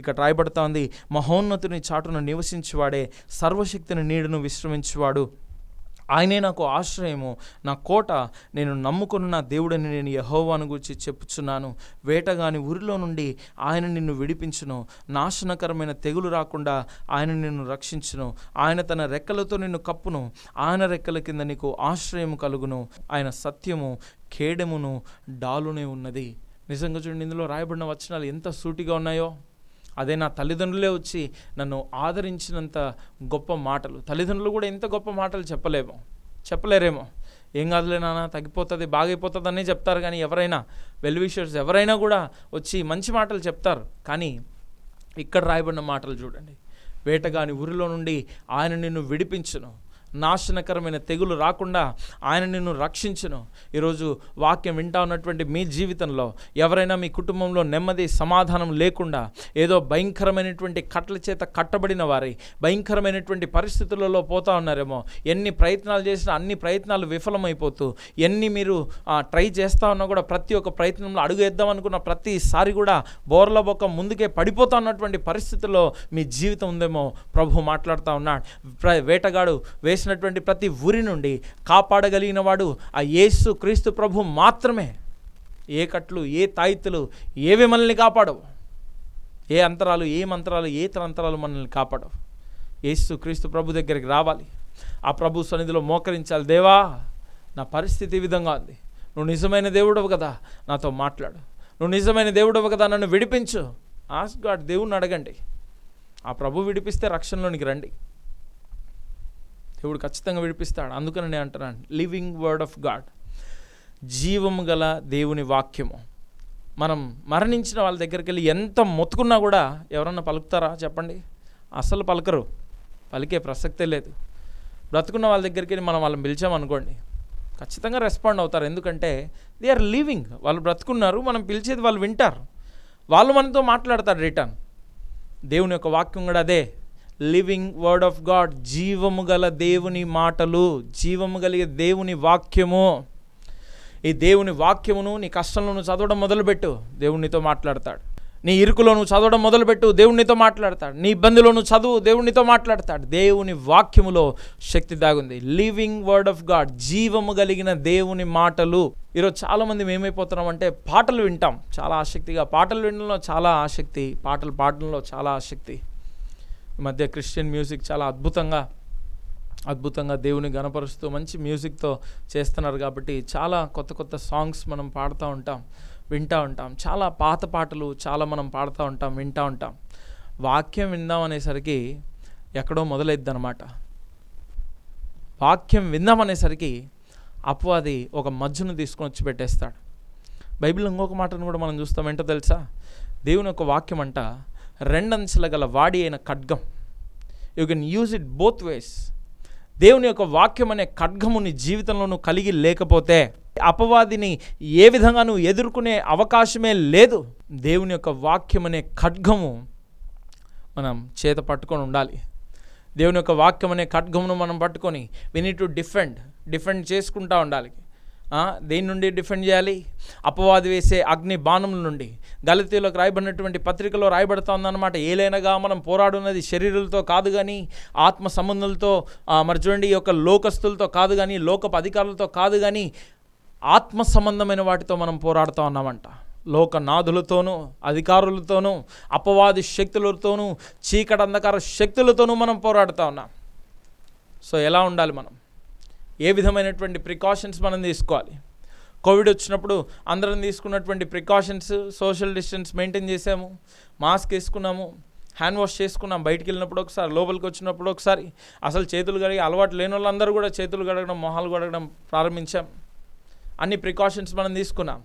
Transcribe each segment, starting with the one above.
ఇక్కడ రాయబడతా ఉంది మహోన్నతుని చాటును నివసించువాడే సర్వశక్తిని నీడును విశ్రమించువాడు. ఆయనే నాకు ఆశ్రయము. నా కోట నేను నమ్ముకున్న దేవుడని నేను యహోవాను గురించి చెప్పుచున్నాను. వేటగాని ఊరిలో నుండి ఆయన నిన్ను విడిపించును. నాశనకరమైన తెగులు రాకుండా ఆయన నిన్ను రక్షించును. ఆయన తన రెక్కలతో నిన్ను కప్పును. ఆయన రెక్కల కింద నీకు ఆశ్రయము కలుగును. ఆయన సత్యము ఖేడమును డాలునే ఉన్నది. నిజంగా చూడండి ఇందులో రాయబడిన వచనాలు ఎంత సూటిగా ఉన్నాయో. అదే నా తల్లిదండ్రులే వచ్చి నన్ను ఆదరించినంత గొప్ప మాటలు. తల్లిదండ్రులు కూడా ఇంత గొప్ప మాటలు చెప్పలేమో. చెప్పలేరేమో. ఏం కాదులే నాన్న తగ్గిపోతుంది బాగైపోతుంది అనే చెప్తారు కానీ ఎవరైనా వెల్ విషర్స్ ఎవరైనా కూడా వచ్చి మంచి మాటలు చెప్తారు. కానీ ఇక్కడ రాయబడిన మాటలు చూడండి. వేటగాని ఊరిలో నుండి ఆయన నిన్ను విడిపించును. నాశనకరమైన తెగులు రాకుండా ఆయన నిన్ను రక్షించను. ఈరోజు వాక్యం వింటా ఉన్నటువంటి మీ జీవితంలో ఎవరైనా మీ కుటుంబంలో నెమ్మది సమాధానం లేకుండా ఏదో భయంకరమైనటువంటి కట్ల చేత కట్టబడిన వారి భయంకరమైనటువంటి పరిస్థితులలో పోతా ఉన్నారేమో ఎన్ని ప్రయత్నాలు చేసినా అన్ని ప్రయత్నాలు విఫలమైపోతూ ఎన్ని మీరు ట్రై చేస్తా ఉన్నా కూడా ప్రతి ఒక్క ప్రయత్నంలో అడుగేద్దాం అనుకున్న ప్రతిసారి కూడా బోర్ల బొక్క ముందుకే పడిపోతా ఉన్నటువంటి పరిస్థితుల్లో మీ జీవితం ఉందేమో ప్రభు మాట్లాడుతూ ఉన్నాడు. వేటగాడు వేటగాడు చేసినటువంటి ప్రతి ఊరి నుండి కాపాడగలిగిన వాడు ఆ యేసు క్రీస్తు ప్రభు మాత్రమే. ఏ కట్లు ఏ తాయితులు ఏవి మనల్ని కాపాడవు. ఏ అంతరాలు ఏ మంత్రాలు ఏ తంత్రాలు మనల్ని కాపాడవు. యేసు క్రీస్తు ప్రభు దగ్గరికి రావాలి. ఆ ప్రభు సన్నిధిలో మోకరించాలి. దేవా నా పరిస్థితి ఈ విధంగా ఉంది. నువ్వు నిజమైన దేవుడవు కదా నాతో మాట్లాడు. నువ్వు నిజమైన దేవుడవు కదా నన్ను విడిపించు. ఆస్ గాడ్ దేవుణ్ణి అడగండి. ఆ ప్రభు విడిపిస్తే రక్షణలోనికి రండి. దేవుడు ఖచ్చితంగా విడిపిస్తాడు. అందుకని నేను అంటున్నాను లివింగ్ వర్డ్ ఆఫ్ గాడ్ జీవము గల దేవుని వాక్యము. మనం మరణించిన వాళ్ళ దగ్గరికి వెళ్ళి ఎంత మొత్తుకున్నా కూడా ఎవరన్నా పలుకుతారా? చెప్పండి. అసలు పలకరు. పలికే ప్రసక్తే లేదు. బ్రతుకున్న వాళ్ళ దగ్గరికి వెళ్ళి మనం వాళ్ళని పిలిచామనుకోండి ఖచ్చితంగా రెస్పాండ్ అవుతారు. ఎందుకంటే దే ఆర్ లివింగ్. వాళ్ళు బ్రతుకున్నారు మనం పిలిచేది వాళ్ళు వింటారు. వాళ్ళు మనతో మాట్లాడతారు రిటర్న్. దేవుని యొక్క వాక్యం కూడా అదే. లివింగ్ వర్డ్ ఆఫ్ గాడ్ జీవము గల దేవుని మాటలు జీవము కలిగే దేవుని వాక్యము. ఈ దేవుని వాక్యమును నీ కష్టంలో నువ్వు చదవడం మొదలుపెట్టు దేవునితో మాట్లాడతాడు. నీ ఇరుకులో నువ్వు చదవడం మొదలుపెట్టు దేవునితో మాట్లాడతాడు. నీ ఇబ్బందిలో నువ్వు చదువు దేవునితో మాట్లాడతాడు. దేవుని వాక్యములో శక్తి దాగుంది. లివింగ్ వర్డ్ ఆఫ్ గాడ్ జీవము కలిగిన దేవుని మాటలు. ఈరోజు చాలామంది మేమైపోతున్నాం అంటే పాటలు వింటాం. చాలా ఆసక్తిగా పాటలు వినడంలో చాలా ఆసక్తి పాటలు పాడడంలో చాలా ఆసక్తి. ఈ మధ్య క్రిస్టియన్ మ్యూజిక్ చాలా అద్భుతంగా అద్భుతంగా దేవుని గణపరుస్తూ మంచి మ్యూజిక్తో చేస్తున్నారు కాబట్టి చాలా కొత్త కొత్త సాంగ్స్ మనం పాడుతూ ఉంటాం వింటూ ఉంటాం. చాలా పాత పాటలు చాలా మనం పాడుతూ ఉంటాం వింటూ ఉంటాం. వాక్యం విందాం అనేసరికి ఎక్కడో మొదలైద్ది అనమాట వాక్యం విందాం అనేసరికి అపవాది ఒక మధ్యను తీసుకొని వచ్చి పెట్టేస్తాడు. బైబిల్ ఇంకొక మాటను కూడా మనం చూస్తాం ఏంటో తెలుసా? దేవుని యొక్క వాక్యం అంట రెండంచెల గల వాడి అయిన ఖడ్గం. You can use it both ways దేవుని యొక్క వాక్యం అనే ఖడ్గము నీ జీవితంలో నువ్వు కలిగి లేకపోతే అపవాదిని ఏ విధంగా నువ్వు ఎదుర్కొనే అవకాశమే లేదు. దేవుని యొక్క వాక్యం అనే ఖడ్గము మనం చేత పట్టుకొని ఉండాలి. దేవుని యొక్క వాక్యం అనే ఖడ్గమును మనం పట్టుకొని we need to defend defend చేసుకుంటా ఉండాలి. దేని నుండి డిఫెండ్ చేయాలి? అపవాది వేసే అగ్ని బాణముల నుండి. దళితులకు రాయబడినటువంటి పత్రికలో రాయబడుతూ ఉందన్నమాట ఏలైనగా మనం పోరాడున్నది శరీరులతో కాదు కానీ ఆత్మ సంబంధులతో మరి చూడండి ఈ యొక్క లోకస్తులతో కాదు కానీ లోకపు అధికారులతో కాదు కానీ ఆత్మ సంబంధమైన వాటితో మనం పోరాడుతూ ఉన్నామంట. లోకనాథులతోనూ అధికారులతోనూ అపవాది శక్తులతోనూ చీకటి అంధకార శక్తులతోనూ మనం పోరాడుతూ ఉన్నాం. సో ఎలా ఉండాలి మనం? ఏ విధమైనటువంటి ప్రికాషన్స్ మనం తీసుకోవాలి? కోవిడ్ వచ్చినప్పుడు అందరం తీసుకున్నటువంటి ప్రికాషన్స్ సోషల్ డిస్టెన్స్ మెయింటైన్ చేసాము మాస్క్ వేసుకున్నాము హ్యాండ్ వాష్ చేసుకున్నాం బయటికి వెళ్ళినప్పుడు ఒకసారి లోపలికి వచ్చినప్పుడు ఒకసారి అసలు చేతులు కడిగి అలవాటు లేని వాళ్ళందరూ కూడా చేతులు కడగడం మొహాలు కడగడం ప్రారంభించాం. అన్ని ప్రికాషన్స్ మనం తీసుకున్నాం.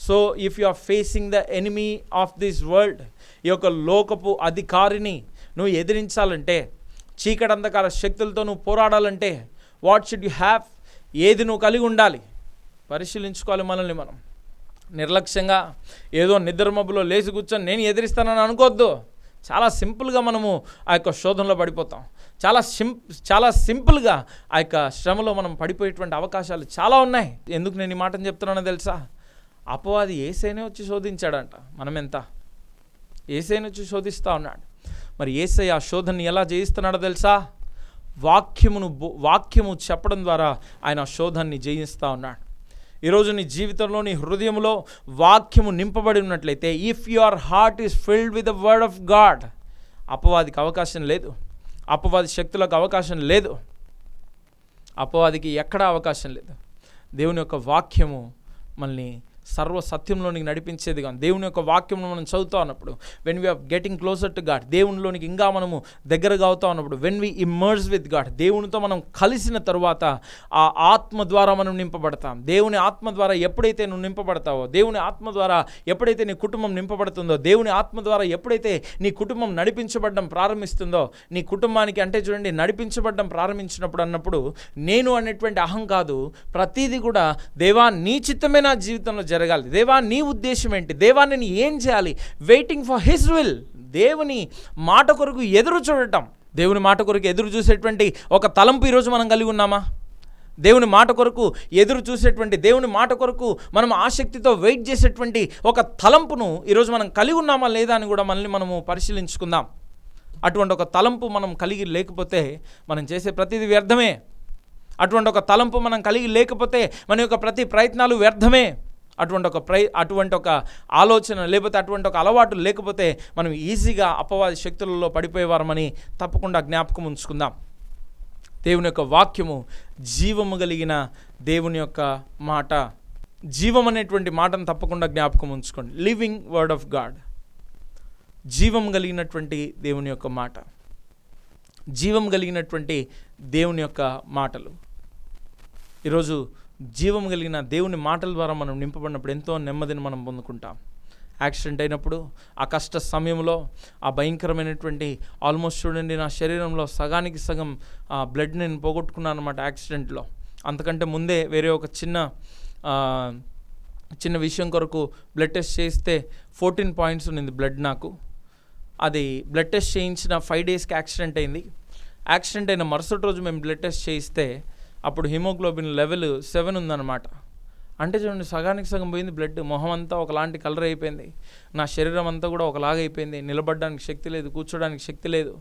So if you are facing the enemy of this world ఈ యొక్క లోకపు అధికారిని నువ్వు ఎదిరించాలంటే చీకటి అంధకార శక్తులతో నువ్వు పోరాడాలంటే వాట్ షుడ్ యు హ్యావ్ ఏది నువ్వు కలిగి ఉండాలి? పరిశీలించుకోవాలి మనల్ని మనం. నిర్లక్ష్యంగా ఏదో నిద్రమబ్బులో లేచి కూర్చొని నేను ఎదిరిస్తానని అనుకోవద్దు. చాలా సింపుల్గా మనము ఆ యొక్క శోధనలో పడిపోతాం. చాలా సిం చాలా సింపుల్గా ఆ యొక్క శ్రమలో మనం పడిపోయేటువంటి అవకాశాలు చాలా ఉన్నాయి. ఎందుకు నేను ఈ మాటను చెప్తున్నానో తెలుసా? అపవాది ఏసైనే వచ్చి శోధించాడంట. మనం ఎంత ఏసైని వచ్చి శోధిస్తూ ఉన్నాడు. మరి ఏసై ఆ శోధనని ఎలా జయిస్తున్నాడో తెలుసా? వాక్యమును బో- వాక్యము చెప్పడం ద్వారా ఆయన శోధాన్ని జయిస్తూ ఉన్నాడు. ఈరోజు నీ జీవితంలో నీ హృదయంలో వాక్యము నింపబడి ఉన్నట్లయితే if your heart is filled with the word of God అపవాదికి అవకాశం లేదు. అపవాది శక్తులకు అవకాశం లేదు. అపవాదికి ఎక్కడా అవకాశం లేదు. దేవుని యొక్క వాక్యము మనల్ని సర్వ సత్యంలోనికి నడిపించేది కానీ దేవుని యొక్క వాక్యం మనం చదువుతా ఉన్నప్పుడు when we are getting closer to God దేవునిలోనికి ఇంకా మనము దగ్గరగా అవుతా ఉన్నప్పుడు when we emerge with God దేవునితో మనం కలిసిన తరువాత ఆ ఆత్మ ద్వారా మనం నింపబడతాం. దేవుని ఆత్మ ద్వారా ఎప్పుడైతే నువ్వు నింపబడతావో దేవుని ఆత్మ ద్వారా ఎప్పుడైతే నీ కుటుంబం నింపబడుతుందో దేవుని ఆత్మ ద్వారా ఎప్పుడైతే నీ కుటుంబం నడిపించబడడం ప్రారంభిస్తుందో నీ కుటుంబానికి అంటే చూడండి నడిపించబడడం ప్రారంభించినప్పుడు అన్నప్పుడు నేను అనేటువంటి అహం కాదు ప్రతిదీ కూడా దేవా నీ చిత్తమే నా జీవితంలో జరగాలి దేవా నీ ఉద్దేశం ఏంటి? దేవా నేను ఏం చేయాలి? వెయిటింగ్ ఫర్ హిస్ విల్ దేవుని మాట కొరకు ఎదురు చూడటం. దేవుని మాట కొరకు ఎదురు చూసేటువంటి ఒక తలంపు ఈరోజు మనం కలిగి ఉన్నామా? దేవుని మాట కొరకు ఎదురు చూసేటువంటి దేవుని మాట కొరకు మనం ఆసక్తితో వెయిట్ చేసేటువంటి ఒక తలంపును ఈరోజు మనం కలిగి ఉన్నామా లేదా అని కూడా మనల్ని మనము పరిశీలించుకుందాం. అటువంటి ఒక తలంపు మనం కలిగి లేకపోతే మనం చేసే ప్రతిదీ వ్యర్థమే. అటువంటి ఒక తలంపు మనం కలిగి లేకపోతే మన యొక్క ప్రతి ప్రయత్నాలు వ్యర్థమే. అటువంటి ఒక ప్రై అటువంటి ఒక ఆలోచన లేకపోతే అటువంటి ఒక అలవాటు లేకపోతే మనం ఈజీగా అపవాది శక్తులలో పడిపోయేవారమని తప్పకుండా జ్ఞాపకం ఉంచుకుందాం. దేవుని యొక్క వాక్యము జీవము కలిగిన దేవుని యొక్క మాట. జీవం అనేటువంటి మాటను తప్పకుండా జ్ఞాపకం ఉంచుకోండి. లివింగ్ వర్డ్ ఆఫ్ గాడ్ జీవం కలిగినటువంటి దేవుని యొక్క మాట. జీవం కలిగినటువంటి దేవుని యొక్క మాటలు. ఈరోజు జీవం కలిగిన దేవుని మాటల ద్వారా మనం నింపబడినప్పుడు ఎంతో నెమ్మదిని మనం పొందుకుంటాం. యాక్సిడెంట్ అయినప్పుడు ఆ కష్ట సమయంలో ఆ భయంకరమైనటువంటి ఆల్మోస్ట్ చూడండి నా శరీరంలో సగానికి సగం ఆ బ్లడ్ నేను పోగొట్టుకున్నాను అనమాట యాక్సిడెంట్లో. అంతకంటే ముందే వేరే ఒక చిన్న చిన్న విషయం కొరకు బ్లడ్ టెస్ట్ చేస్తే ఫోర్టీన్ పాయింట్స్ ఉన్నింది బ్లడ్ నాకు. అది బ్లడ్ టెస్ట్ చేయించిన ఫైవ్ డేస్కి యాక్సిడెంట్ అయింది. యాక్సిడెంట్ అయిన మరుసటి రోజు మేము బ్లడ్ టెస్ట్ చేయిస్తే అప్పుడు హిమోగ్లోబిన్ లెవెల్ సెవెన్ ఉందన్నమాట. అంటే చూడండి సగానికి సగం పోయింది బ్లడ్ మొహం అంతా ఒకలాంటి కలర్ అయిపోయింది. నా శరీరం అంతా కూడా ఒకలాగా అయిపోయింది. నిలబడడానికి శక్తి లేదు కూర్చోడానికి శక్తి లేదు.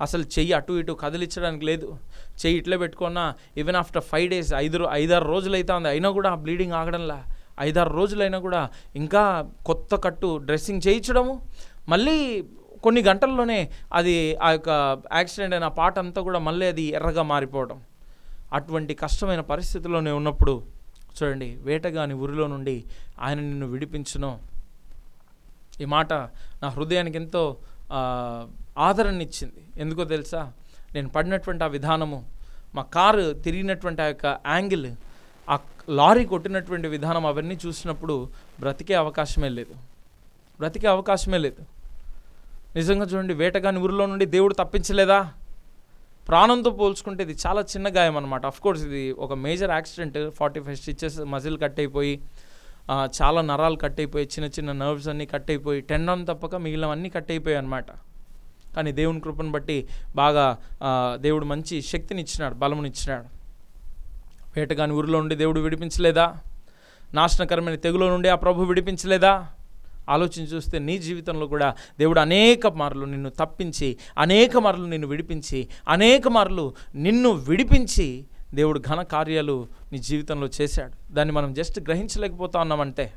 అసలు చెయ్యి అటు ఇటు కదిలించడానికి లేదు. చెయ్యి ఇట్లా పెట్టుకున్నా ఈవెన్ ఆఫ్టర్ ఫైవ్ డేస్ ఐదు ఐదారు రోజులు అయితే ఉంది. అయినా కూడా బ్లీడింగ్ ఆగడంలా. ఐదారు రోజులైనా కూడా ఇంకా కొత్త కట్టు డ్రెస్సింగ్ చేయించడము. మళ్ళీ కొన్ని గంటల్లోనే అది ఆ యొక్క యాక్సిడెంట్ అయిన పాట అంతా కూడా మళ్ళీ అది ఎర్రగా మారిపోవడం. అటువంటి కష్టమైన పరిస్థితిలోనే ఉన్నప్పుడు చూడండి వేటగాని ఊరిలో నుండి ఆయన నిన్ను విడిపించును. ఈ మాట నా హృదయానికి ఎంతో ఆదరణ ఇచ్చింది ఎందుకో తెలుసా? నేను పడినటువంటి ఆ విధానము మా కారు తిరిగినటువంటి ఆ యొక్క యాంగిల్ ఆ లారీ కొట్టినటువంటి విధానం అవన్నీ చూసినప్పుడు బ్రతికే అవకాశమే లేదు. బ్రతికే అవకాశమే లేదు. నిజంగా చూడండి వేటగాని ఊరిలో నుండి దేవుడు తప్పించలేదా? ప్రాణంతో పోల్చుకుంటే ఇది చాలా చిన్న గాయం అనమాట అఫ్కోర్స్ ఇది ఒక major accident forty five stitches muscle cut అయిపోయి చాలా నరాలు కట్ అయిపోయి చిన్న చిన్న నర్వ్స్ అన్నీ కట్ అయిపోయి టెండన్ తప్పక మిగిలినవన్నీ కట్ అయిపోయాయి అనమాట కానీ దేవుని కృపను బట్టి బాగా దేవుడు మంచి శక్తిని ఇచ్చినాడు బలమునిచ్చినాడు. వేటగాని ఊరిలో ఉండి దేవుడు విడిపించలేదా? నాశనకరమైన తెగులో నుండి ఆ ప్రభు విడిపించలేదా? ఆలోచించి చూస్తే నీ జీవితంలో కూడా దేవుడు అనేక మార్లు నిన్ను తప్పించి అనేక మార్లు నిన్ను విడిపించి అనేక మార్లు నిన్ను విడిపించి దేవుడు ఘన కార్యాలు నీ జీవితంలో చేశాడు. దాన్ని మనం జస్ట్ గ్రహించలేకపోతా ఉన్నామంటే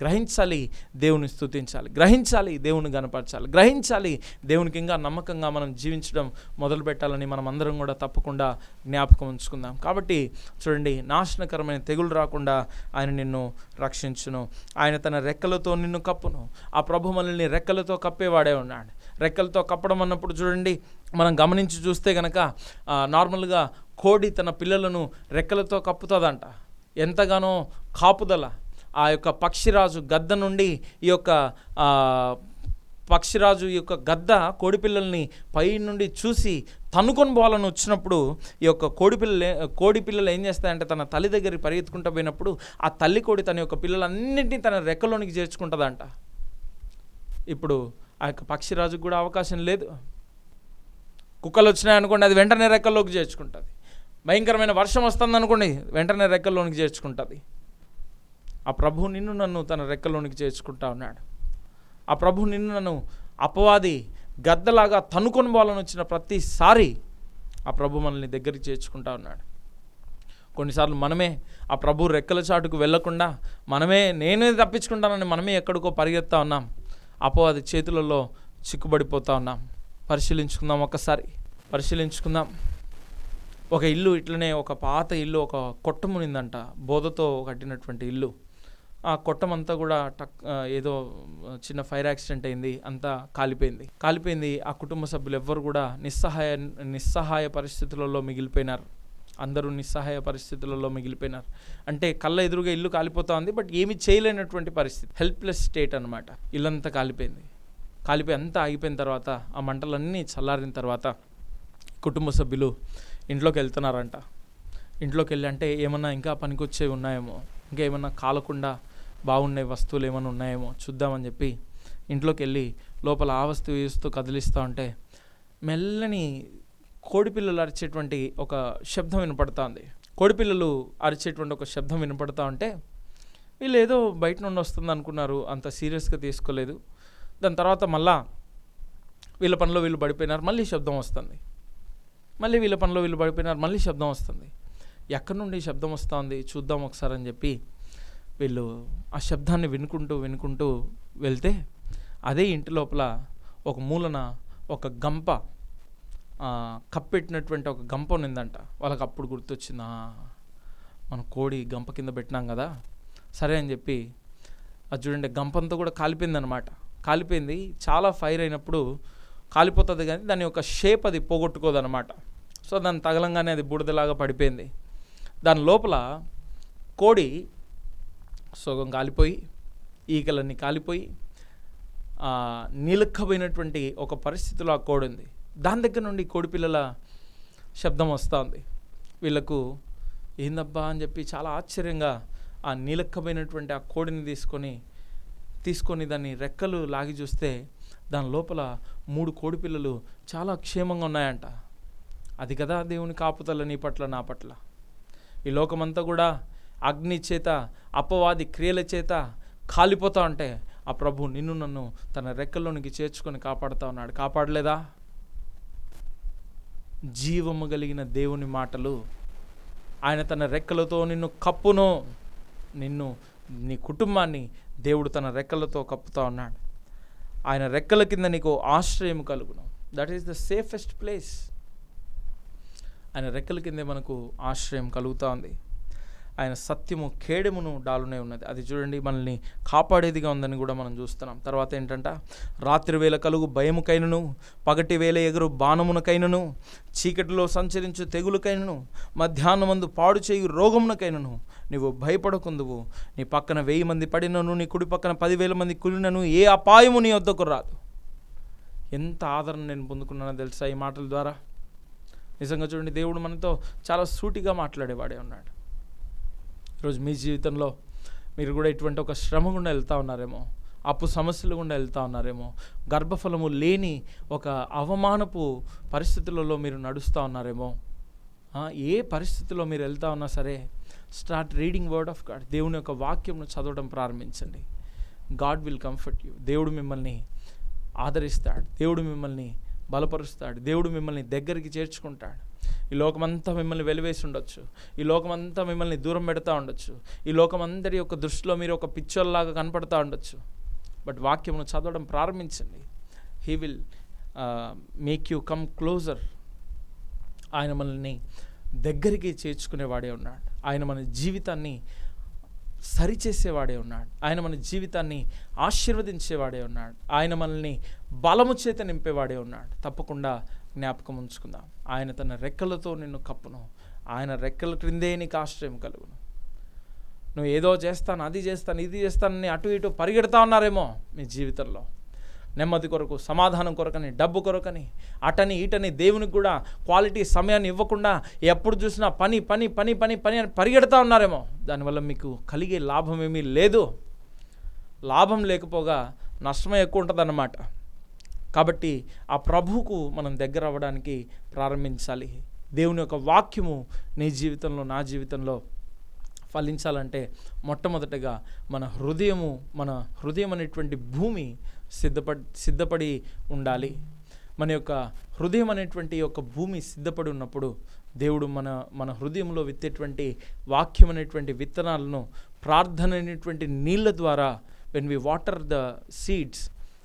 గ్రహించాలి దేవుని స్థుతించాలి గ్రహించాలి దేవుని గనపరచాలి. గ్రహించాలి దేవునికి ఇంకా నమ్మకంగా మనం జీవించడం మొదలు పెట్టాలని మనం అందరం కూడా తప్పకుండా జ్ఞాపకం ఉంచుకుందాం. కాబట్టి చూడండి నాశనకరమైన తెగులు రాకుండా ఆయన నిన్ను రక్షించును. ఆయన తన రెక్కలతో నిన్ను కప్పును. ఆ ప్రభు మనల్ని రెక్కలతో కప్పేవాడే ఉన్నాడు. రెక్కలతో కప్పడం అన్నప్పుడు చూడండి మనం గమనించి చూస్తే కనుక నార్మల్గా కోడి తన పిల్లలను రెక్కలతో కప్పుతుందంట. ఎంతగానో కాపుదల ఆ యొక్క పక్షిరాజు గద్ద నుండి ఈ యొక్క పక్షిరాజు యొక్క గద్ద కోడిపిల్లల్ని పై నుండి చూసి తన్నుకొని పోవాలని వచ్చినప్పుడు ఈ యొక్క కోడిపిల్ల కోడిపిల్లలు ఏం చేస్తాయంటే తన తల్లి దగ్గరికి పరిగెత్తుకుంటూ పోయినప్పుడు ఆ తల్లి కోడి తన యొక్క పిల్లలన్నింటినీ తన రెక్కలోనికి చేర్చుకుంటుందంట. ఇప్పుడు ఆ యొక్క పక్షిరాజుకు కూడా అవకాశం లేదు. కుక్కలు వచ్చినాయి అనుకోండి అది వెంటనే రెక్కల్లోకి చేర్చుకుంటుంది. భయంకరమైన వర్షం వస్తుంది అనుకోండి వెంటనే రెక్కల్లోనికి చేర్చుకుంటుంది. ఆ ప్రభు నిన్ను నన్ను తన రెక్కలోనికి చేర్చుకుంటా ఉన్నాడు. ఆ ప్రభు నిన్ను నన్ను అపవాది గద్దలాగా తనుకొని పోవాలని వచ్చిన ప్రతిసారి ఆ ప్రభు మనల్ని దగ్గరికి చేర్చుకుంటా ఉన్నాడు. కొన్నిసార్లు మనమే ఆ ప్రభు రెక్కల చాటుకు వెళ్ళకుండా మనమే నేనే తప్పించుకుంటానని మనమే ఎక్కడికో పరిగెత్తా ఉన్నాం. అపవాది చేతులలో చిక్కుబడిపోతా ఉన్నాం. పరిశీలించుకుందాం ఒకసారి. పరిశీలించుకుందాం. ఒక ఇల్లు ఇట్లనే ఒక పాత ఇల్లు ఒక కొట్టమునిందంట బోధతో కట్టినటువంటి ఇల్లు. ఆ కొట్టం అంతా కూడా టక్ ఏదో చిన్న ఫైర్ యాక్సిడెంట్ అయింది అంతా కాలిపోయింది. కాలిపోయింది ఆ కుటుంబ సభ్యులు ఎవ్వరు కూడా నిస్సహాయ నిస్సహాయ పరిస్థితులలో మిగిలిపోయినారు. అందరూ నిస్సహాయ పరిస్థితులలో మిగిలిపోయినారు. అంటే కళ్ళ ఎదురుగా ఇల్లు కాలిపోతా ఉంది బట్ ఏమి చేయలేనటువంటి పరిస్థితి. హెల్ప్లెస్ స్టేట్ అనమాట ఇల్లంతా కాలిపోయింది. కాలిపోయి అంతా ఆగిపోయిన తర్వాత ఆ మంటలన్నీ చల్లారిన తర్వాత కుటుంబ సభ్యులు ఇంట్లోకి వెళ్తున్నారంట. ఇంట్లోకి వెళ్ళి అంటే ఏమన్నా ఇంకా పనికొచ్చేవి ఉన్నాయేమో. ఇంకా ఏమన్నా కాలకుండా బాగుండే వస్తువులు ఏమైనా ఉన్నాయేమో చూద్దామని చెప్పి ఇంట్లోకి వెళ్ళి లోపల ఆ వస్తువు ఈ కదిలిస్తూ ఉంటే మెల్లని కోడిపిల్లలు అరిచేటువంటి ఒక శబ్దం వినపడుతుంది కోడిపిల్లలు అరిచేటువంటి ఒక శబ్దం వినపడుతూ ఉంటే వీళ్ళు ఏదో బయట నుండి వస్తుంది అనుకున్నారు అంత సీరియస్గా తీసుకోలేదు. దాని తర్వాత మళ్ళా వీళ్ళ పనిలో వీళ్ళు పడిపోయినారు మళ్ళీ శబ్దం వస్తుంది. మళ్ళీ వీళ్ళ పనిలో వీళ్ళు పడిపోయినారు మళ్ళీ శబ్దం వస్తుంది. ఎక్కడి నుండి శబ్దం వస్తుంది చూద్దాం ఒకసారి అని చెప్పి వీళ్ళు ఆ శబ్దాన్ని వినుకుంటూ వినుకుంటూ వెళ్తే అదే ఇంటి లోపల ఒక మూలన ఒక గంప కప్పెట్టినటువంటి ఒక గంప ఉన్నిందంట. వాళ్ళకి అప్పుడు గుర్తొచ్చింది మన కోడి గంప కింద పెట్టినాం కదా సరే అని చెప్పి అది చూడండి గంపంతా కూడా కాలిపోయిందనమాట కాలిపోయింది చాలా ఫైర్ అయినప్పుడు కాలిపోతుంది కానీ దాని యొక్క షేప్ అది పోగొట్టుకోదనమాట సో దాన్ని తగలంగానే అది బూడిదలాగా పడిపోయింది. దాని లోపల కోడి సగం కాలిపోయి ఈకలన్నీ కాలిపోయి ఆ, నిలక్కబోయినటువంటి ఒక పరిస్థితిలో ఆ కోడి ఉంది దాని దగ్గర నుండి కోడి పిల్లల శబ్దం ఉంది. వీళ్ళకు ఏందబ్బా అని చెప్పి చాలా ఆశ్చర్యంగా ఆ నీలక్కబోయినటువంటి ఆ కోడిని తీసుకొని తీసుకొని దాన్ని రెక్కలు లాగి చూస్తే దాని లోపల మూడు కోడి పిల్లలు చాలా క్షేమంగా ఉన్నాయంట. అది కదా దేవుని కాపుతల నీ పట్ల నా పట్ల. ఈ లోకమంతా కూడా అగ్ని చేత అపవాది క్రియల చేత కాలిపోతా ఉంటే ఆ ప్రభు నిన్ను నన్ను తన రెక్కల్లోనికి చేర్చుకొని కాపాడుతా ఉన్నాడు. కాపాడలేదా? జీవము కలిగిన దేవుని మాటలు ఆయన తన రెక్కలతో నిన్ను కప్పును. నిన్ను నీ కుటుంబాన్ని దేవుడు తన రెక్కలతో కప్పుతా ఉన్నాడు. ఆయన రెక్కల కింద నీకు ఆశ్రయం కలుగును. That is the safest place ఆయన రెక్కల కిందే మనకు ఆశ్రయం కలుగుతూ ఉంది. ఆయన సత్యము కేడెమును డాలునే ఉన్నది. అది చూడండి మనల్ని కాపాడేదిగా ఉందని కూడా మనం చూస్తున్నాం. తర్వాత ఏంటంట? రాత్రి వేళ కలుగు భయముకైనను పగటి వేళ ఎగురు బాణమునకైనను చీకటిలో సంచరించు తెగులుకైనను మధ్యాహ్నమందు పాడు చేయు రోగమునకైనను నువ్వు భయపడకుందువు. నీ పక్కన వెయ్యి మంది పడినను నీ కుడి పక్కన పదివేల మంది కులినను ఏ అపాయము నీ వద్దకు రాదు. ఎంత ఆదరణ నేను పొందుకున్నానో తెలుసా ఈ మాటల ద్వారా? నిజంగా చూడండి దేవుడు మనతో చాలా సూటిగా మాట్లాడేవాడే ఉన్నాడు. ఈరోజు మీ జీవితంలో మీరు కూడా ఇటువంటి ఒక శ్రమ గుండా వెళ్తూ ఉన్నారేమో అప్పు సమస్యలు గుండా వెళ్తూ ఉన్నారేమో గర్భఫలము లేని ఒక అవమానపు పరిస్థితులలో మీరు నడుస్తూ ఉన్నారేమో ఏ పరిస్థితిలో మీరు వెళ్తా ఉన్నా సరే start reading word of God. దేవుని యొక్క వాక్యంను చదవడం ప్రారంభించండి. God will comfort you. దేవుడు మిమ్మల్ని ఆదరిస్తాడు. దేవుడు మిమ్మల్ని బలపరుస్తాడు. దేవుడు మిమ్మల్ని దగ్గరికి చేర్చుకుంటాడు. ఈ లోకమంతా మిమ్మల్ని వెలివేసి ఉండొచ్చు. ఈ లోకమంతా మిమ్మల్ని దూరం పెడతా ఉండొచ్చు. ఈ లోకమందరి యొక్క దృష్టిలో మీరు ఒక పిక్చర్లాగా కనపడతా ఉండొచ్చు. బట్ వాక్యమును చదవడం ప్రారంభించండి. He will make you come closer ఆయన మనల్ని దగ్గరికి చేర్చుకునేవాడే ఉన్నాడు. ఆయన మన జీవితాన్ని సరిచేసేవాడే ఉన్నాడు. ఆయన మన జీవితాన్ని ఆశీర్వదించేవాడే ఉన్నాడు. ఆయన మనల్ని బలము చేత నింపేవాడే ఉన్నాడు. తప్పకుండా జ్ఞాపకం ఉంచుకుందాం. ఆయన తన రెక్కలతో నిన్ను కప్పును. ఆయన రెక్కల క్రిందే నీకు ఆశ్రయం కలుగును. నువ్వు ఏదో చేస్తాను అది చేస్తాను ఇది చేస్తానని అటు ఇటు పరిగెడతా ఉన్నారేమో మీ జీవితంలో. నెమ్మది కొరకు సమాధానం కొరకని డబ్బు కొరకని అటని ఇటని దేవునికి కూడా క్వాలిటీ సమయాన్ని ఇవ్వకుండా ఎప్పుడు చూసినా పని పని పని పని పని అని పరిగెడతా ఉన్నారేమో. దానివల్ల మీకు కలిగే లాభం ఏమీ లేదు. లాభం లేకపోగా నష్టమే ఎక్కువ ఉంటుందన్నమాట. కాబట్టి ఆ ప్రభువుకు మనం దగ్గర అవ్వడానికి ప్రారంభించాలి. దేవుని యొక్క వాక్యము నీ జీవితంలో నా జీవితంలో ఫలించాలంటే మొట్టమొదటగా మన హృదయము మన హృదయం అనేటువంటి భూమి సిద్ధపడి సిద్ధపడి ఉండాలి. మన యొక్క హృదయం అనేటువంటి ఒక భూమి సిద్ధపడి ఉన్నప్పుడు దేవుడు మన మన హృదయంలో విత్తేటువంటి వాక్యం అనేటువంటి విత్తనాలను ప్రార్థన అనేటువంటి నీళ్ళ ద్వారా when we water the seeds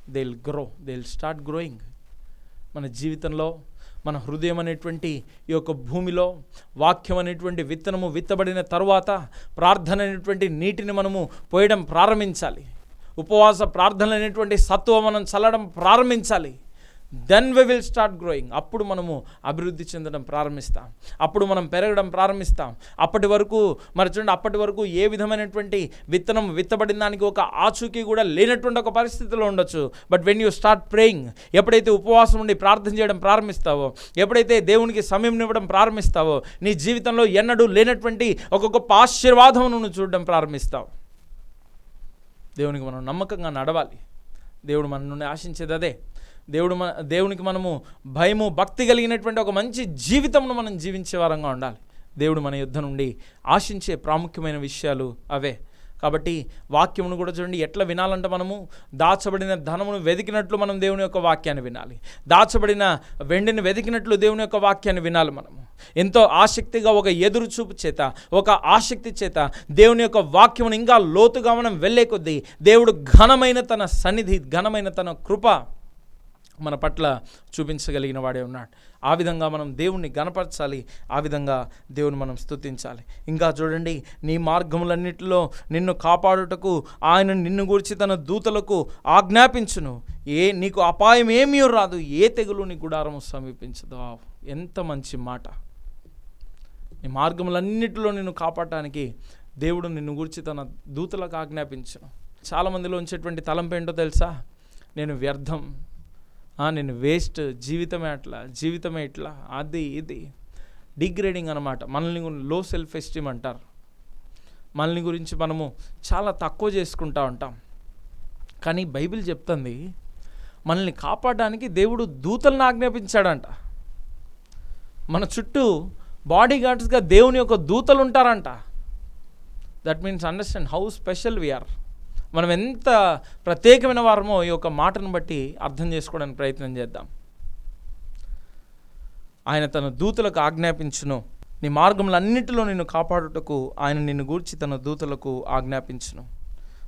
they will grow they will start growing మన జీవితంలో మన హృదయం అనేటువంటి ఈ యొక్క భూమిలో వాక్యం అనేటువంటి విత్తనము విత్తబడిన తరువాత ప్రార్థన అనేటువంటి నీటిని మనము పోయడం ప్రారంభించాలి. ఉపవాస ప్రార్థన అనేటువంటి సత్వం మనం చల్లడం ప్రారంభించాలి. Then we will start growing అప్పుడు మనము అభివృద్ధి చెందడం ప్రారంభిస్తాం. అప్పుడు మనం పెరగడం ప్రారంభిస్తాం. అప్పటి వరకు మరి చూడండి అప్పటి వరకు ఏ విధమైనటువంటి విత్తనం విత్తబడిన దానికి ఒక ఆచూకీ కూడా లేనటువంటి ఒక పరిస్థితిలో ఉండొచ్చు. But when you start praying ఎప్పుడైతే ఉపవాసం ఉండి ప్రార్థన చేయడం ప్రారంభిస్తావో ఎప్పుడైతే దేవునికి సమయం ఇవ్వడం ప్రారంభిస్తావో నీ జీవితంలో ఎన్నడూ లేనటువంటి ఒక గొప్ప ఆశీర్వాదం నువ్వు చూడడం ప్రారంభిస్తావు. దేవునికి మనం నమ్మకంగా నడవాలి. దేవుడు మన నుండి ఆశించేది అదే. దేవుడు మన దేవునికి మనము భయము భక్తి కలిగినటువంటి ఒక మంచి జీవితంను మనం జీవించే వారంగా ఉండాలి. దేవుడు మన యుద్ధ నుండి ఆశించే ప్రాముఖ్యమైన విషయాలు అవే. కాబట్టి వాక్యమును కూడా చూడండి ఎట్లా వినాలంటే మనము దాచబడిన ధనమును వెతికినట్లు మనం దేవుని యొక్క వాక్యాన్ని వినాలి. దాచబడిన వెండిని వెతికినట్లు దేవుని యొక్క వాక్యాన్ని వినాలి మనము. ఎంతో ఆసక్తిగా ఒక ఎదురు చూపు చేత ఒక ఆసక్తి చేత దేవుని యొక్క వాక్యమును ఇంకా లోతుగా మనం వెళ్ళే కొద్దీ దేవుడు ఘనమైన తన సన్నిధి ఘనమైన తన కృప మన పట్ల చూపించగలిగిన వాడే ఉన్నాడు. ఆ విధంగా మనం దేవుణ్ణి గణపరచాలి. ఆ విధంగా దేవుని మనం స్తుతించాలి. ఇంకా చూడండి నీ మార్గములన్నిటిలో నిన్ను కాపాడుటకు ఆయన నిన్ను గురించి తన దూతలకు ఆజ్ఞాపించును. ఏ నీకు అపాయం ఏమీ రాదు. ఏ తెగులు నీ గుడారము సమీపించదు. ఆ, ఎంత మంచి మాట. నీ మార్గములన్నిటిలో నిన్ను కాపాడటానికి దేవుడు నిన్ను గురించి తన దూతలకు ఆజ్ఞాపించను. చాలామందిలో ఉంచేటువంటి తలంపు ఏంటో తెలుసా? నేను వ్యర్థం. నేను వేస్ట్ జీవితమే అట్లా జీవితమే ఇట్లా అది ఇది. డిగ్రేడింగ్ అనమాట మనల్ని లో సెల్ఫ్ ఎస్టీమ్ అంటారు. మనల్ని గురించి మనము చాలా తక్కువ చేసుకుంటా ఉంటాం. కానీ బైబిల్ చెప్తుంది మనల్ని కాపాడడానికి దేవుడు దూతలను ఆజ్ఞాపించాడంట. మన చుట్టూ బాడీ గార్డ్స్గా దేవుని యొక్క దూతలు ఉంటారంట. That means understand how special we are మనం ఎంత ప్రత్యేకమైన వారమో ఈ యొక్క మాటను బట్టి అర్థం చేసుకోవడానికి ప్రయత్నం చేద్దాం. ఆయన తన దూతలకు ఆజ్ఞాపించును. నీ మార్గములన్నిటిలో నిన్ను కాపాడుటకు ఆయన నిన్ను గూర్చి తన దూతలకు ఆజ్ఞాపించును.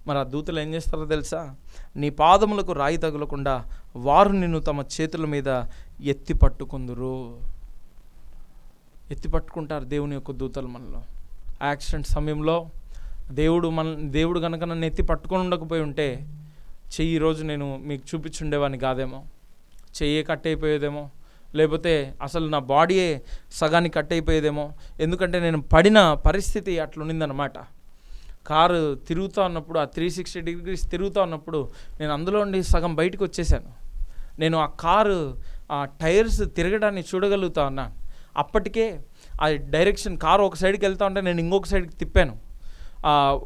మరి ఆ దూతలు ఏం చేస్తారో తెలుసా? నీ పాదములకు రాయి తగులకుండా వారు నిన్ను తమ చేతుల మీద ఎత్తి పట్టుకుందురు. ఎత్తి పట్టుకుంటారు దేవుని యొక్క దూతలు మనలో. యాక్సిడెంట్ సమయంలో దేవుడు మన దేవుడు కనుక నన్ను ఎత్తి పట్టుకొని ఉండకపోయి ఉంటే చెయ్యి రోజు నేను మీకు చూపించుండేవాడిని కాదేమో. చెయ్యి కట్ అయిపోయేదేమో లేకపోతే అసలు నా బాడీయే సగానికి కట్ అయిపోయేదేమో ఎందుకంటే నేను పడిన పరిస్థితి అట్లుండిందనమాట కారు తిరుగుతూ ఉన్నప్పుడు ఆ త్రీ సిక్స్టీ డిగ్రీస్ తిరుగుతూ ఉన్నప్పుడు నేను అందులో ఉండి సగం బయటకు వచ్చేసాను. నేను ఆ కారు ఆ టైర్స్ తిరగడాన్ని చూడగలుగుతా ఉన్నాను. అప్పటికే ఆ డైరెక్షన్ కారు ఒక సైడ్కి వెళ్తా ఉంటే నేను ఇంకొక సైడ్కి తిప్పాను.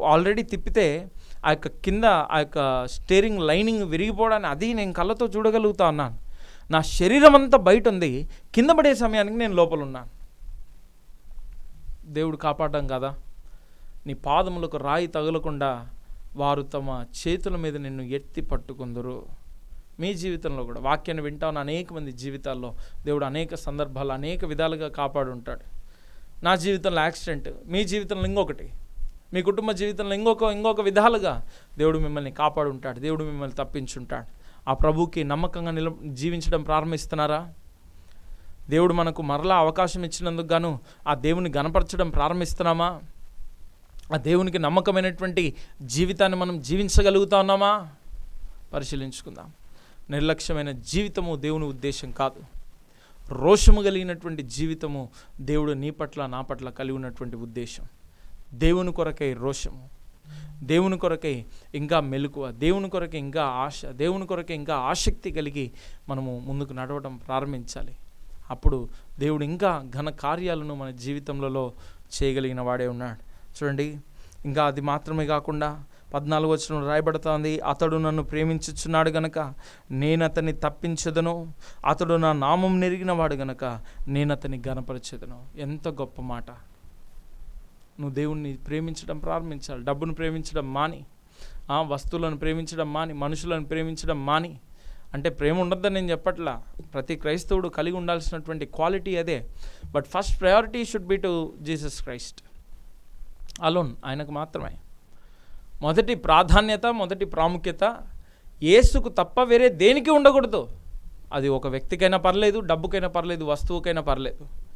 ఆల్రెడీ తిప్పితే ఆ యొక్క కింద ఆ యొక్క స్టీరింగ్ లైనింగ్ విరిగిపోవడాన్ని అది నేను కళ్ళతో చూడగలుగుతా ఉన్నాను నా శరీరం అంతా బయట ఉంది కింద పడే సమయానికి నేను లోపల ఉన్నాను. దేవుడు కాపాడడం కదా. నీ పాదములకు రాయి తగలకుండా వారు తమ చేతుల మీద నిన్ను ఎత్తి పట్టుకుందరు. మీ జీవితంలో కూడా వాక్యాన్ని వింటా ఉన్న అనేక మంది జీవితాల్లో దేవుడు అనేక సందర్భాలు అనేక విధాలుగా కాపాడు ఉంటాడు నా జీవితంలో యాక్సిడెంట్ మీ జీవితంలో ఇంకొకటి. మీ కుటుంబ జీవితంలో ఇంకొక ఇంకొక విధాలుగా దేవుడు మిమ్మల్ని కాపాడు ఉంటాడు దేవుడు మిమ్మల్ని తప్పించుంటాడు. ఆ ప్రభుకి నమ్మకంగా నిల జీవించడం ప్రారంభిస్తున్నారా? దేవుడు మనకు మరలా అవకాశం ఇచ్చినందుకు గాను ఆ దేవుని గనపరచడం ప్రారంభిస్తున్నామా? ఆ దేవునికి నమ్మకమైనటువంటి జీవితాన్ని మనం జీవించగలుగుతా ఉన్నామా? పరిశీలించుకుందాం. నిర్లక్ష్యమైన జీవితము దేవుని ఉద్దేశం కాదు. రోషము కలిగినటువంటి జీవితము దేవుడు నీ పట్ల నా పట్ల కలిగి ఉన్నటువంటి ఉద్దేశం. దేవుని కొరకై రోషము. దేవుని కొరకై ఇంకా మెలకువ దేవుని కొరకై ఇంకా ఆశ దేవుని కొరకై ఇంకా ఆసక్తి కలిగి మనము ముందుకు నడవడం ప్రారంభించాలి. అప్పుడు దేవుడు ఇంకా ఘన కార్యాలను మన జీవితంలో చేయగలిగిన వాడే ఉన్నాడు. చూడండి ఇంకా అది మాత్రమే కాకుండా పద్నాలుగు వచ్చిన రాయబడుతోంది అతడు నన్ను ప్రేమించుచున్నాడు గనక నేను అతన్ని తప్పించదను. అతడు నా నామం నెరిగిన వాడు గనక నేను అతన్ని గనపరచెదను ఎంత గొప్ప మాట. నువ్వు దేవుణ్ణి ప్రేమించడం ప్రారంభించాలి. డబ్బును ప్రేమించడం మాని. ఆ, వస్తువులను ప్రేమించడం మాని. మనుషులను ప్రేమించడం మాని. అంటే ప్రేమ ఉండద్దని నేను చెప్పట్లా. ప్రతి క్రైస్తవుడు కలిగి ఉండాల్సినటువంటి క్వాలిటీ అదే. But first priority should be to Jesus Christ alone ఆయనకు మాత్రమే. మొదటి ప్రాధాన్యత మొదటి ప్రాముఖ్యత యేసుకు తప్ప వేరే దేనికి ఉండకూడదు. అది ఒక వ్యక్తికైనా పర్లేదు డబ్బుకైనా పర్లేదు వస్తువుకైనా పర్లేదు.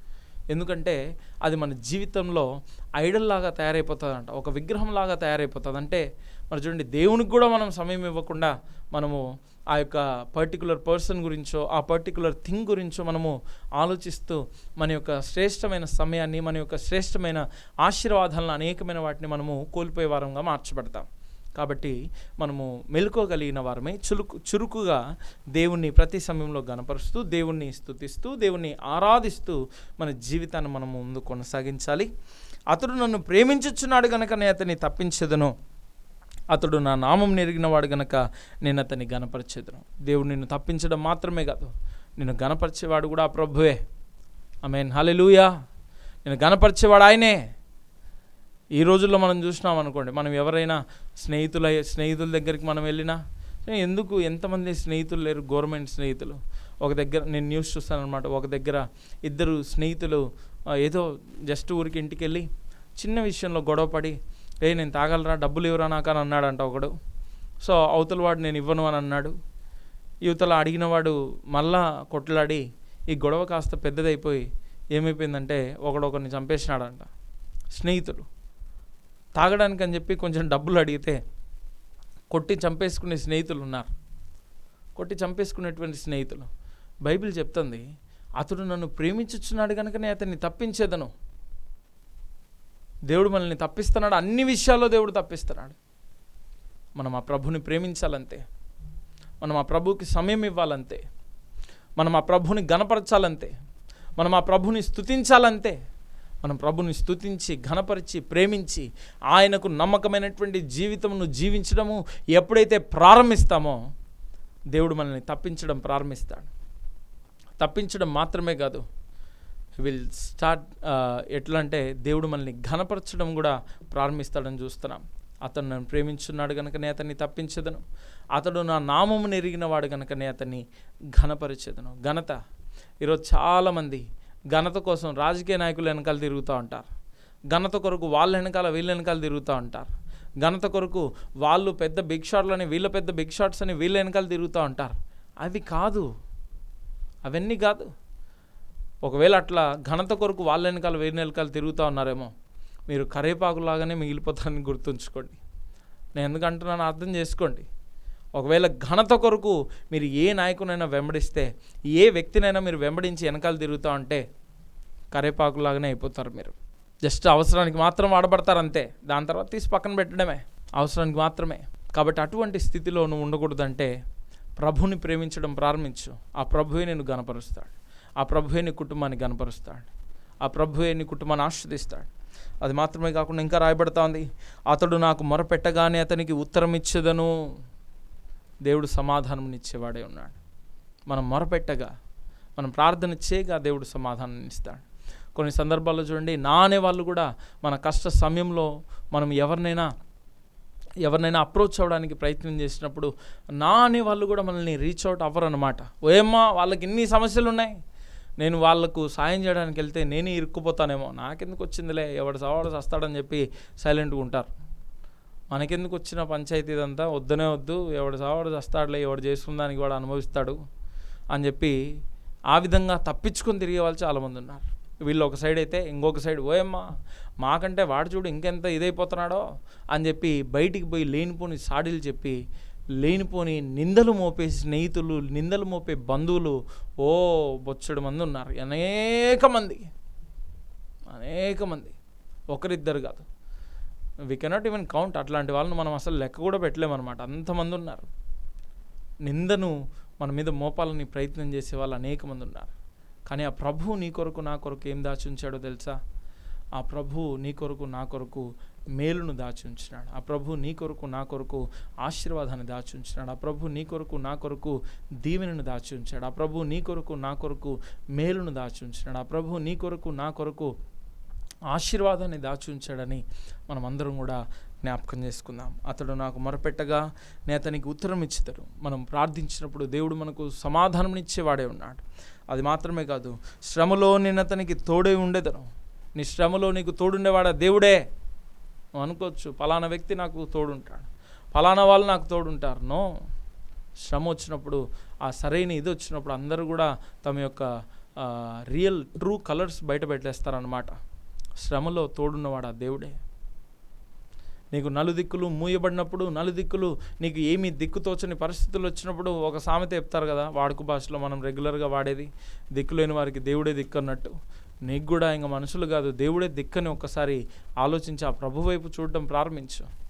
ఎందుకంటే అది మన జీవితంలో ఐడల్ లాగా తయారైపోతుందంట ఒక విగ్రహం లాగా తయారైపోతుంది అంటే మరి చూడండి దేవునికి కూడా మనం సమయం ఇవ్వకుండా మనము ఆ యొక్క పర్టికులర్ పర్సన్ గురించో ఆ పర్టికులర్ థింగ్ గురించో మనము ఆలోచిస్తూ మన యొక్క శ్రేష్టమైన సమయాన్ని మన యొక్క శ్రేష్టమైన ఆశీర్వాదాలను అనేకమైన వాటిని మనము కోల్పోయే వారంగా మార్చబడతాం. కాబట్టి మనము మెలుకోగలిగిన వారమై చురుకు చురుకుగా దేవుణ్ణి ప్రతి సమయంలో గనపరుస్తూ దేవుణ్ణి స్తుతిస్తూ దేవుణ్ణి ఆరాధిస్తూ మన జీవితాన్ని మనం ముందు కొనసాగించాలి. అతడు నన్ను ప్రేమించుచున్నాడు గనక నేను అతన్ని తప్పించదను. అతడు నా నామం నెరిగినవాడు గనక నేను అతన్ని గనపరిచేదను దేవుడు నిన్ను తప్పించడం మాత్రమే కాదు నిన్ను గనపరిచేవాడు కూడా ప్రభువే. ఐ మీన్ హలెలూయా నేను గనపరిచేవాడు ఆయనే. ఈ రోజుల్లో మనం చూసినాం అనుకోండి మనం ఎవరైనా స్నేహితుల స్నేహితుల దగ్గరికి మనం వెళ్ళినా ఎందుకు ఎంతమంది స్నేహితులు లేరు? గవర్నమెంట్ స్నేహితులు. ఒక దగ్గర నేను న్యూస్ చూస్తానమాట ఒక దగ్గర ఇద్దరు స్నేహితులు ఏదో జస్ట్ ఊరికి ఇంటికి వెళ్ళి చిన్న విషయంలో గొడవ పడి ఏ నేను తాగలరా? డబ్బులు ఇవ్వరా నాకు? అని అన్నాడంట ఒకడు. సో అవతల వాడు నేను ఇవ్వను అని అన్నాడు. యువతల అడిగినవాడు మళ్ళా కొట్లాడి ఈ గొడవ కాస్త పెద్దదైపోయి ఏమైపోయిందంటే ఒకడు ఒకరిని చంపేసినాడంట. స్నేహితుడు తాగడానికి అని చెప్పి కొంచెం డబ్బులు అడిగితే కొట్టి చంపేసుకునే స్నేహితులు ఉన్నారు కొట్టి చంపేసుకునేటువంటి స్నేహితులు. బైబిల్ చెప్తుంది అతడు నన్ను ప్రేమించుచున్నాడు కనుకనే అతన్ని తప్పించేదను. దేవుడు మనల్ని తప్పిస్తున్నాడు అన్ని విషయాల్లో దేవుడు తప్పిస్తున్నాడు. మనం ఆ ప్రభుని ప్రేమించాలంతే. మనం ఆ ప్రభుకి సమయం ఇవ్వాలంతే. మనం ఆ ప్రభుని గనపరచాలంతే. మనం ఆ ప్రభుని స్తుతించాలంతే. మనం ప్రభుని స్తుతించి ఘనపరిచి ప్రేమించి ఆయనకు నమ్మకమైనటువంటి జీవితమును జీవించడము ఎప్పుడైతే ప్రారంభిస్తామో దేవుడు మనల్ని తప్పించడం ప్రారంభిస్తాడు. తప్పించడం మాత్రమే కాదు విల్ స్టార్ట్ ఎట్లా అంటే దేవుడు మనల్ని ఘనపరచడం కూడా ప్రారంభిస్తాడని చూస్తున్నాం. అతను నన్ను ప్రేమించున్నాడు కనుకనే అతన్ని తప్పించదను. అతడు నా నామము నెరిగిన వాడు కనుకనే అతన్ని ఘనపరిచేదను. ఘనత. ఈరోజు చాలామంది ఘనత కోసం రాజకీయ నాయకులు వెనకాల తిరుగుతూ ఉంటారు. ఘనత కొరకు వాళ్ళ వెనకాల వీళ్ళ వెనకాల తిరుగుతూ ఉంటారు. ఘనత కొరకు వాళ్ళు పెద్ద బిగ్ షాట్లని వీళ్ళ పెద్ద బిగ్ షాట్స్ అని వీళ్ళ వెనకాల తిరుగుతూ ఉంటారు. అవి కాదు. అవన్నీ కాదు. ఒకవేళ అట్లా ఘనత కొరకు వాళ్ళ వెనకాల వీళ్ళ వెనకాల తిరుగుతూ ఉన్నారేమో మీరు కరేపాకులాగానే మిగిలిపోతారని గుర్తుంచుకోండి. నేను ఎందుకంటున్నాను అర్థం చేసుకోండి. ఒకవేళ ఘనత కొరకు మీరు ఏ నాయకునైనా వెంబడిస్తే ఏ వ్యక్తినైనా మీరు వెంబడించి వెనకాల తిరుగుతూ ఉంటే కరేపాకులాగానే అయిపోతారు మీరు. జస్ట్ అవసరానికి మాత్రం వాడబడతారు అంతే దాని తర్వాత తీసి పక్కన పెట్టడమే. అవసరానికి మాత్రమే. కాబట్టి అటువంటి స్థితిలో నువ్వు ఉండకూడదంటే ప్రభుని ప్రేమించడం ప్రారంభించు. ఆ ప్రభువే నేను గనపరుస్తాడు. ఆ ప్రభువే నీ కుటుంబాన్ని గనపరుస్తాడు. ఆ ప్రభువే నీ కుటుంబాన్ని ఆశ్రదిస్తాడు. అది మాత్రమే కాకుండా ఇంకా రాయబడతా ఉంది అతడు నాకు మొరపెట్టగానే అతనికి ఉత్తరం ఇచ్చేదను దేవుడు సమాధానం ఇచ్చేవాడే ఉన్నాడు. మనం మొరపెట్టగా మనం ప్రార్థన చేయగా దేవుడు సమాధానం ఇస్తాడు కొన్ని సందర్భాల్లో చూడండి నా అనే వాళ్ళు కూడా మన కష్ట సమయంలో మనం ఎవరినైనా ఎవరినైనా అప్రోచ్ అవ్వడానికి ప్రయత్నం చేసినప్పుడు నా అనే వాళ్ళు కూడా మనల్ని రీచ్ అవుట్ అవ్వరు అనమాట ఓయమ్మా వాళ్ళకి ఇన్ని సమస్యలు ఉన్నాయి నేను వాళ్ళకు సాయం చేయడానికి వెళ్తే నేనే ఇరుక్కుపోతానేమో. నాకెందుకు వచ్చిందిలే? ఎవడు సవాడు వస్తాడని చెప్పి సైలెంట్గా ఉంటారు. మనకెందుకు వచ్చిన పంచాయతీ ఇదంతా? వద్దనే వద్దు. ఎవడు సావాడు వస్తాడులే ఎవడు చేసుకున్న దానికి వాడు అనుభవిస్తాడు అని చెప్పి ఆ విధంగా తప్పించుకొని తిరిగే వాళ్ళు చాలామంది ఉన్నారు. వీళ్ళు ఒక సైడ్ అయితే ఇంకొక సైడ్ ఓయమ్మా మాకంటే వాడు చూడు ఇంకెంత ఇదైపోతున్నాడో అని చెప్పి బయటికి పోయి లేనిపోని సాడీలు చెప్పి లేనిపోని నిందలు మోపే స్నేహితులు నిందలు మోపే బంధువులు ఓ బొచ్చడు మంది ఉన్నారు. అనేక మంది అనేక మంది. ఒకరిద్దరు కాదు. వి కెనాట్ ఈవెన్ కౌంట్ అట్లాంటి వాళ్ళని మనం అసలు లెక్క కూడా పెట్టలేమన్నమాట అంతమంది ఉన్నారు. నిందను మన మీద మోపాలని ప్రయత్నం చేసే వాళ్ళు అనేక మంది ఉన్నారు. కానీ ఆ ప్రభు నీ కొరకు నా కొరకు ఏం దాచి ఉంచాడో తెలుసా? ఆ ప్రభు నీ కొరకు నా కొరకు మేలును దాచి ఉంచినాడు. ఆ ప్రభు నీ కొరకు నా కొరకు ఆశీర్వాదాన్ని దాచి ఉంచినాడు. ఆ ప్రభు నీ కొరకు నా కొరకు దీవెనను దాచి ఉంచాడు. ఆ ప్రభు నీ కొరకు నా కొరకు మేలును దాచి ఉంచినాడు. ఆ ప్రభు నీ కొరకు నా కొరకు ఆశీర్వాదాన్ని దాచి ఉంచాడని మనం అందరం కూడా జ్ఞాపకం చేసుకుందాం. అతడు నాకు మొరపెట్టగా నేను అతనికి ఉత్తరం ఇచ్చుతారు మనం ప్రార్థించినప్పుడు దేవుడు మనకు సమాధానం ఇచ్చేవాడే ఉన్నాడు. అది మాత్రమే కాదు శ్రమలో నేను అతనికి తోడే ఉండేదను. నీ శ్రమలో నీకు తోడుండేవాడా దేవుడే? అనుకోవచ్చు ఫలానా వ్యక్తి నాకు తోడుంటాడు. ఫలానా వాళ్ళు నాకు తోడుంటారు. నో. శ్రమ వచ్చినప్పుడు ఆ సరైన ఇది వచ్చినప్పుడు అందరూ కూడా తమ యొక్క రియల్ ట్రూ కలర్స్ బయట పెట్టేస్తారనమాట శ్రమలో తోడున్నవాడు ఆ దేవుడే? నీకు నలుదిక్కులు మూయబడినప్పుడు నలుదిక్కులు నీకు ఏమీ దిక్కుతోచని పరిస్థితులు వచ్చినప్పుడు ఒక సామెత చెప్తారు కదా వాడుక భాషలో మనం రెగ్యులర్గా వాడేది దిక్కులేని వారికి దేవుడే దిక్కు అన్నట్టు. నీకు కూడా ఇంకా మనుషులు కాదు దేవుడే దిక్కని ఒక్కసారి ఆలోచించి ఆ ప్రభు వైపు చూడటం ప్రారంభించు.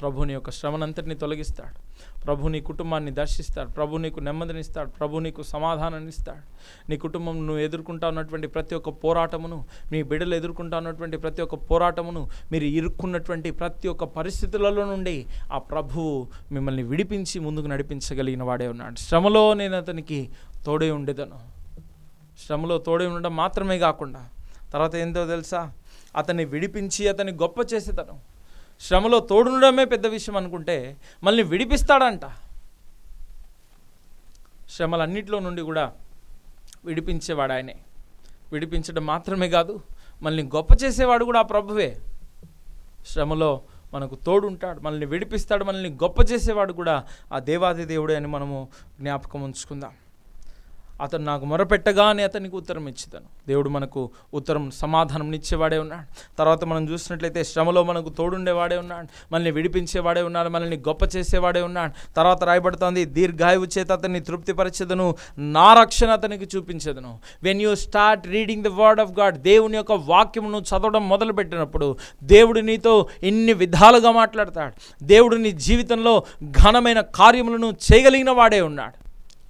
ప్రభు నీ యొక్క శ్రమనంతటిని తొలగిస్తాడు. ప్రభు నీ కుటుంబాన్ని దర్శిస్తాడు. ప్రభు నీకు నెమ్మదినిస్తాడు ప్రభు నీకు సమాధానాన్ని ఇస్తాడు. నీ కుటుంబం నువ్వు ఎదుర్కొంటా ఉన్నటువంటి ప్రతి ఒక్క పోరాటమును మీ బిడ్డలు ఎదుర్కొంటా ఉన్నటువంటి ప్రతి ఒక్క పోరాటమును మీరు ఇరుక్కున్నటువంటి ప్రతి ఒక్క పరిస్థితులలో నుండి ఆ ప్రభువు మిమ్మల్ని విడిపించి ముందుకు నడిపించగలిగిన వాడే ఉన్నాడు. శ్రమలో నేను అతనికి తోడే ఉండేదను. శ్రమలో తోడే ఉండడం మాత్రమే కాకుండా తర్వాత ఏందో తెలుసా? అతన్ని విడిపించి అతన్ని గొప్ప చేసేదను. శ్రమలో తోడుండడమే పెద్ద విషయం అనుకుంటే మళ్ళీ విడిపిస్తాడంట. శ్రమలన్నింటిలో నుండి కూడా విడిపించేవాడు ఆయనే. విడిపించడం మాత్రమే కాదు మళ్ళీ గొప్ప చేసేవాడు కూడా ఆ ప్రభువే. శ్రమలో మనకు తోడుంటాడు మనల్ని విడిపిస్తాడు మనల్ని గొప్ప చేసేవాడు కూడా ఆ దేవాది దేవుడే అని మనము జ్ఞాపకం ఉంచుకుందాం. అతను నాకు మొరపెట్టగానే అతనికి ఉత్తరం ఇచ్చేదాను. దేవుడు మనకు ఉత్తరం సమాధానం ఇచ్చేవాడే ఉన్నాడు. తర్వాత మనం చూసినట్లయితే శ్రమలో మనకు తోడుండేవాడే ఉన్నాడు. మనల్ని విడిపించేవాడే ఉన్నాడు. మనల్ని గొప్ప చేసేవాడే ఉన్నాడు. తర్వాత రాయబడుతోంది దీర్ఘాయువు చేత అతన్ని తృప్తిపరచెదను. నా రక్షణ అతనికి చూపించదను. When you start reading the word of God దేవుని యొక్క వాక్యమును చదవడం మొదలుపెట్టినప్పుడు దేవుడు నీతో ఇన్ని విధాలుగా మాట్లాడతాడు. దేవుడు నీ జీవితంలో ఘనమైన కార్యములను చేయగలిగిన వాడే ఉన్నాడు.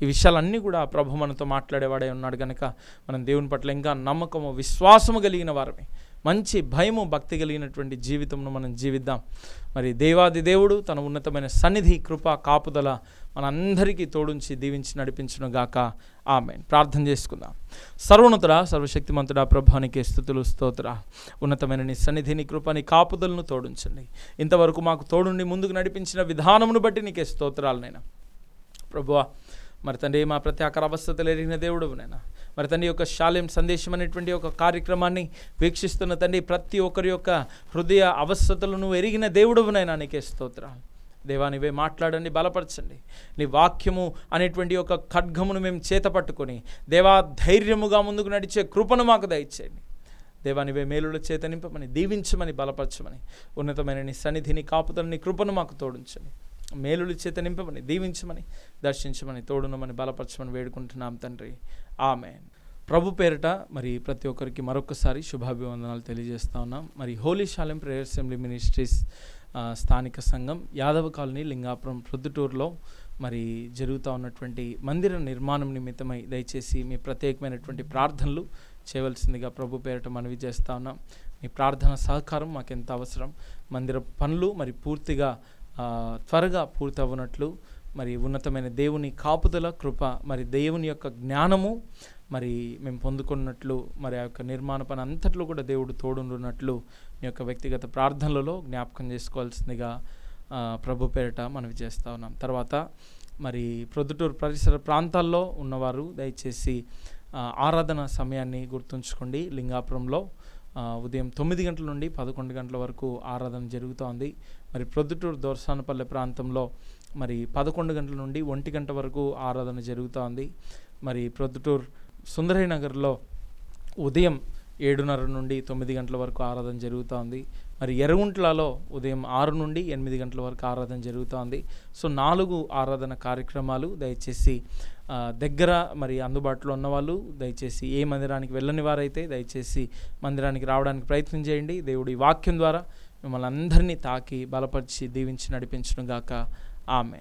ఈ విషయాలన్నీ కూడా ప్రభు మనతో మాట్లాడేవాడే ఉన్నాడు కనుక మనం దేవుని పట్ల ఇంకా నమ్మకము విశ్వాసము కలిగిన వారమే. మంచి భయము భక్తి కలిగినటువంటి జీవితంను మనం జీవిద్దాం. మరి దేవాది దేవుడు తన ఉన్నతమైన సన్నిధి కృప కాపుదల మనందరికీ తోడుంచి దీవించి నడిపించును గాక. ఆమె ప్రార్థన చేసుకుందాం. సర్వోన్నతుడ సర్వశక్తిమంతుడా ప్రభానికి స్థుతులు స్తోత్ర. ఉన్నతమైన నీ సన్నిధిని కృపని కాపుదలను తోడుంచండి. ఇంతవరకు మాకు తోడుండి ముందుకు నడిపించిన విధానమును బట్టి నీకే స్తోత్రాలు నేను ప్రభువా మరి తండ్రి మా ప్రతి అకర అవస్థతలు ఎరిగిన దేవుడు నైనా? మరి తండ్రి యొక్క శాల్యం సందేశం అనేటువంటి ఒక కార్యక్రమాన్ని వీక్షిస్తున్న తండ్రి ప్రతి ఒక్కరి యొక్క హృదయ అవస్థతలను ఎరిగిన దేవుడునైనా నీకే స్తోత్రాలు. దేవా నీవే మాట్లాడండి బలపరచండి. నీ వాక్యము అనేటువంటి ఒక ఖడ్గమును మేము చేత పట్టుకొని దేవా ధైర్యముగా ముందుకు నడిచే కృపను మాకు దయచేయండి. దేవా నీవే మేలుల చేత నింపమని దీవించమని బలపరచమని ఉన్నతమైన నీ సన్నిధిని కాపుతలని కృపను మాకు తోడించండి. మేలులు చేత నింపమని దీవించమని దర్శించమని తోడునమని బలపరచమని వేడుకుంటున్నాం తండ్రి. ఆమె ప్రభు పేరిట మరి ప్రతి ఒక్కరికి మరొకసారి శుభాభివందనాలు తెలియజేస్తా ఉన్నాం. మరి Holy Salem Prayer Assembly Ministries స్థానిక సంఘం యాదవ కాలనీ లింగాపురం ప్రొద్దుటూరులో మరి జరుగుతూ ఉన్నటువంటి మందిర నిర్మాణం నిమిత్తమై దయచేసి మీ ప్రత్యేకమైనటువంటి ప్రార్థనలు చేయవలసిందిగా ప్రభు పేరిట మనవి చేస్తా ఉన్నాం. మీ ప్రార్థన సహకారం మాకు ఎంత అవసరం? మందిర పనులు మరి పూర్తిగా త్వరగా పూర్తి అవ్వనట్లు మరి ఉన్నతమైన దేవుని కాపుదల కృప మరి దేవుని యొక్క జ్ఞానము మరి మేము పొందుకున్నట్లు మరి ఆ యొక్క నిర్మాణ పని అంతట్లో కూడా దేవుడు తోడున్నట్లు మీ యొక్క వ్యక్తిగత ప్రార్థనలలో జ్ఞాపకం చేసుకోవాల్సిందిగా ప్రభు పేరిట మనవి చేస్తూ ఉన్నాం. తర్వాత మరి ప్రొద్దుటూరు పరిసర ప్రాంతాల్లో ఉన్నవారు దయచేసి ఆరాధన సమయాన్ని గుర్తుంచుకోండి. లింగాపురంలో ఉదయం తొమ్మిది గంటల నుండి పదకొండు గంటల వరకు ఆరాధన జరుగుతోంది. మరి ప్రొద్దుటూరు దోర్సానపల్లె ప్రాంతంలో మరి పదకొండు గంటల నుండి ఒంటి గంట వరకు ఆరాధన జరుగుతోంది. మరి ప్రొద్దుటూరు సుందరయ్య నగర్లో ఉదయం ఏడున్నర నుండి తొమ్మిది గంటల వరకు ఆరాధన జరుగుతోంది. మరి ఎరగుంట్లలో ఉదయం ఆరు నుండి ఎనిమిది గంటల వరకు ఆరాధన జరుగుతోంది. సో నాలుగు ఆరాధన కార్యక్రమాలు దయచేసి దగ్గర మరి అందుబాటులో ఉన్నవాళ్ళు దయచేసి ఏ మందిరానికి వెళ్ళని వారైతే దయచేసి మందిరానికి రావడానికి ప్రయత్నం చేయండి. దేవుడి వాక్యం ద్వారా మిమ్మల్ని అందరినీ తాకి బలపరిచి దీవించి నడిపించడం గాక ఆమె